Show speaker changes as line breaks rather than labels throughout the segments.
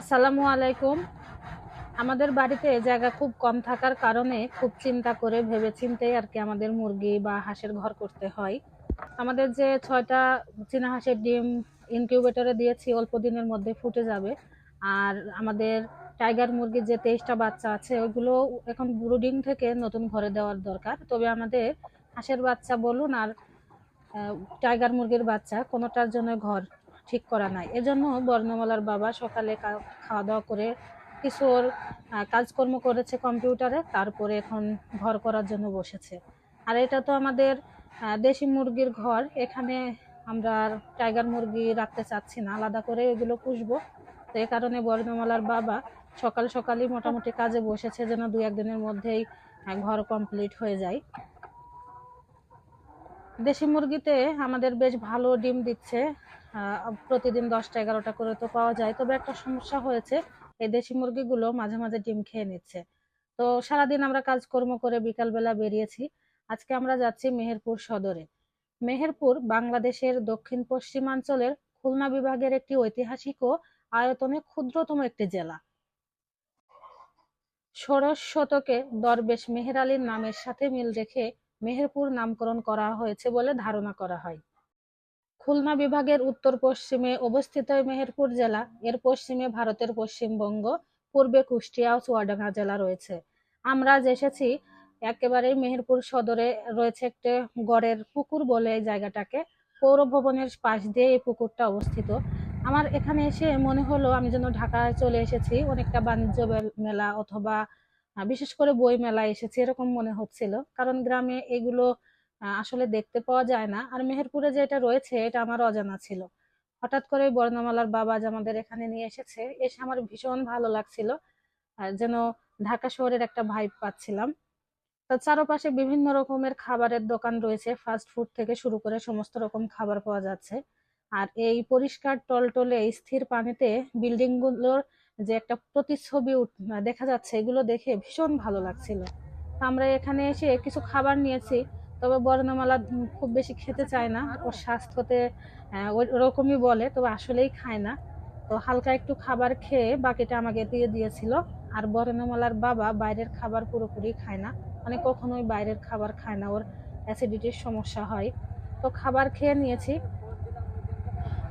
আসসালামু আলাইকুম। আমাদের বাড়িতে জায়গা খুব কম থাকার কারণে খুব চিন্তা করে ভেবে চিন্তে আর কি আমাদের মুরগি বা হাঁসের ঘর করতে হয়। আমাদের যে ছয়টা চীনা হাঁসের ডিম ইনকিউবেটরে দিয়েছি, অল্প দিনের মধ্যে ফুটে যাবে। আর আমাদের টাইগার মুরগির যে তেইশটা বাচ্চা আছে ওইগুলো এখন ব্রুডিং থেকে নতুন ঘরে দেওয়ার দরকার। তবে আমাদের হাঁসের বাচ্চা বলুন আর টাইগার মুরগির বাচ্চা, কোনোটার জন্য ঘর। ঠিক করা নাই। এজন্য বর্ণমালার বাবা সকালে খাওয়া দাওয়া করে কিছু ওর কাজকর্ম করেছে কম্পিউটারে, তারপরে এখন ঘর করার জন্য বসেছে। আর এটা তো আমাদের দেশি মুরগির ঘর, এখানে আমরা টাইগার মুরগি রাখতে চাচ্ছি না, আলাদা করে এগুলো পুষবো। তো এ কারণে বর্ণমালার বাবা সকাল সকালই মোটামুটি কাজে বসেছে, যেন দু একদিনের মধ্যেই ঘর কমপ্লিট হয়ে যায়। দেশি মুরগিতে আমাদের বেশ ভালো ডিম দিচ্ছে। প্রতিদিন দশটা এগারোটা করে তো পাওয়া যায়। তবে একটা সমস্যা হয়েছে, এই দেশি মুরগিগুলো মাঝে মাঝে ডিম খেয়ে নিচ্ছে। তো সারাদিন আমরা কাজকর্ম করে বিকালবেলা বেরিয়েছি। আজকে আমরা যাচ্ছি মেহেরপুর সদরে। মেহেরপুর বাংলাদেশের দক্ষিণ পশ্চিমাঞ্চলের খুলনা বিভাগের একটি ঐতিহাসিক ও আয়তনে ক্ষুদ্রতম একটি জেলা। ষোড়শ শতকে দরবেশ মেহের আলীর নামের সাথে মিল রেখে মেহেরপুর নামকরণ করা হয়েছে বলে ধারণা করা হয়। খুলনা বিভাগের উত্তর পশ্চিমে অবস্থিত মেহেরপুর জেলা, এর পশ্চিমে ভারতের পশ্চিমবঙ্গ, পূর্বে কুষ্টিয়া ও চুয়াডাঙ্গা জেলা রয়েছে। আমরা আজ এসেছি একেবারে মেহেরপুর সদরে রয়েছে একটা গড়ের পুকুর বলে এই জায়গাটাকে। পৌর ভবনের পাশ দিয়ে এই পুকুরটা অবস্থিত। আমার এখানে এসে মনে হলো আমি যেন ঢাকায় চলে এসেছি, অনেকটা বাণিজ্য মেলা অথবা বিশেষ করে বই মেলায় এসেছি, এরকম মনে হচ্ছিল। কারণ গ্রামে এগুলো আসলে দেখতে পাওয়া যায় না। আর মেহেরপুরে যেটা রয়েছে, এটা আমার অজানা ছিল। হঠাৎ করে বর্ণমালার বাবা আজ আমাদের এখানে নিয়ে এসেছে। এসে আমার ভীষণ ভালো লাগছিল। যেন ঢাকা শহরের একটা ভাইব পাচ্ছিলাম। তার চারপাশে বিভিন্ন রকমের খাবারের দোকান রয়েছে। ফাস্ট ফুড থেকে শুরু করে সমস্ত রকম খাবার পাওয়া যাচ্ছে। আর এই পরিষ্কার টলটলে স্থির পানিতে বিল্ডিংগুলোর যে একটা প্রতিচ্ছবি দেখা যাচ্ছে, এগুলো দেখে ভীষণ ভালো লাগছিল। আমরা এখানে এসে কিছু খাবার নিয়েছি, তবে বর্ণমালা খুব বেশি খেতে চায় না। ওর স্বাস্থ্যতে ওরকমই বলে, তবে আসলেই খায় না। তো হালকা একটু খাবার খেয়ে বাকিটা আমাকে দিয়ে দিয়েছিল। আর বর্ণমালার বাবা বাইরের খাবার পুরোপুরি খায় না। মানে কখনোই বাইরের খাবার খায় না, ওর অ্যাসিডিটির সমস্যা হয়। তো খাবার খেয়ে নিয়েছি।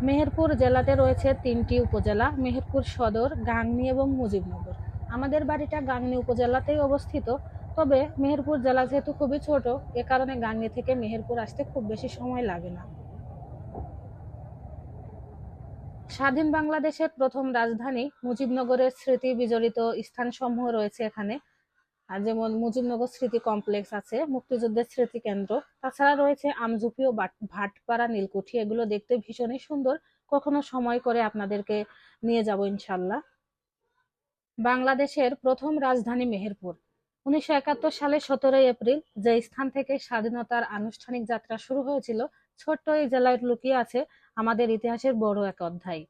মেহেরপুর জেলাতে রয়েছে তিনটি উপজেলা, মেহেরপুর সদর, গাংনী এবং মুজিবনগর। আমাদের বাড়িটা গাংনী উপজেলাতেই অবস্থিত, তবে মেহেরপুর জেলা যেহেতু খুবই ছোট, এ কারণে গাংনী থেকে মেহেরপুর আসতে খুব বেশি সময় লাগে না। স্বাধীন বাংলাদেশের প্রথম রাজধানী মুজিবনগরের স্মৃতি বিজড়িত স্থানসমূহ রয়েছে এখানে। আর যেমন মুজিবনগর স্মৃতি কমপ্লেক্স আছে, মুক্তিযুদ্ধের স্মৃতি কেন্দ্র তাছাড়া রয়েছে আমঝুপি ও ভাটপাড়া, নীলকুঠি। এগুলো দেখতে ভীষণই সুন্দর। কখনো সময় করে আপনাদেরকে নিয়ে যাব ইনশাল্লাহ। বাংলাদেশের প্রথম রাজধানী মেহেরপুর। উনিশশো একাত্তর সালে সতেরোই এপ্রিল যে স্থান থেকে স্বাধীনতার আনুষ্ঠানিক যাত্রা শুরু হয়েছিল, ছোট্ট এই জেলায় লুকিয়ে আছে আমাদের ইতিহাসের বড় এক অধ্যায়।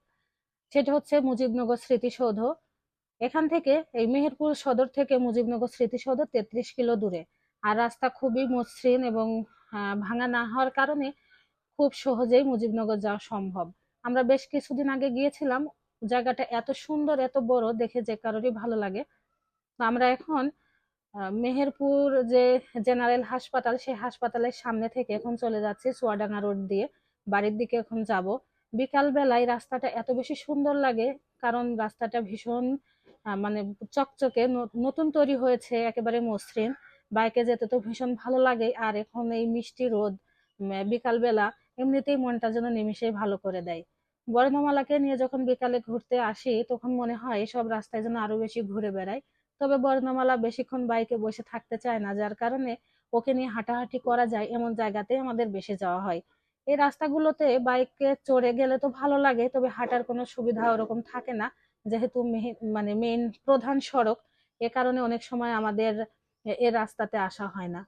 সেটা হচ্ছে মুজিবনগর স্মৃতিসৌধ। এখান থেকে এই মেহেরপুর সদর থেকে মুজিবনগর স্মৃতিসৌধ তেত্রিশ কিলো দূরে। আর রাস্তা খুবই মসৃণ এবং ভাঙা না হওয়ার কারণে খুব সহজেই মুজিবনগর যাওয়া সম্ভব। আমরা বেশ কিছুদিন আগে গিয়েছিলাম। জায়গাটা এত সুন্দর, এত বড়, দেখে যে কারোরই ভালো লাগে। তো আমরা এখন মেহেরপুর যে জেনারেল হাসপাতাল, সেই হাসপাতালের সামনে থেকে এখন চলে যাচ্ছি চুয়াডাঙ্গা রোড দিয়ে। বাড়ির দিকে এখন যাব। বিকাল বেলায় রাস্তাটা এত বেশি সুন্দর লাগে, কারণ রাস্তাটা ভীষণ মানে চকচকে নতুন তৈরি হয়েছে, একেবারে মসৃণ। বাইকে যেতে তো ভীষণ ভালো লাগে, আর এখন এই মিষ্টি রোদ বিকালবেলা এমনিতেই মনটা যেন নিমিষেই ভালো করে দেয়। বর্ণমালাকে নিয়ে যখন বিকালে ঘুরতে আসি, তখন মনে হয় সব রাস্তায় যেন আরও বেশি ঘুরে বেড়ায়। তবে বর্ণমালা বেশিক্ষণ বাইকে বসে থাকতে চায় না, যার কারণে ওকে নিয়ে হাঁটাহাঁটি করা যায় এমন জায়গাতে আমাদের বেশি যাওয়া হয়। এই রাস্তাগুলোতে বাইকে চড়ে গেলে তো ভালো লাগে, তবে হাঁটার কোনো সুবিধা ওরকম থাকে না। যেহেতু মানে মেইন প্রধান সড়ক, এ কারণে অনেক সময় আমাদের এ রাস্তাতে আসা হয় না।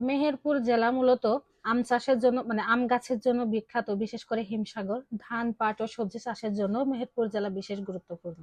মেহেরপুর জেলা মূলত আম চাষের জন্য মানে আম গাছের জন্য বিখ্যাত, বিশেষ করে হিমসাগর। ধান, পাট ও সবজি চাষের জন্য মেহেরপুর জেলা বিশেষ গুরুত্বপূর্ণ।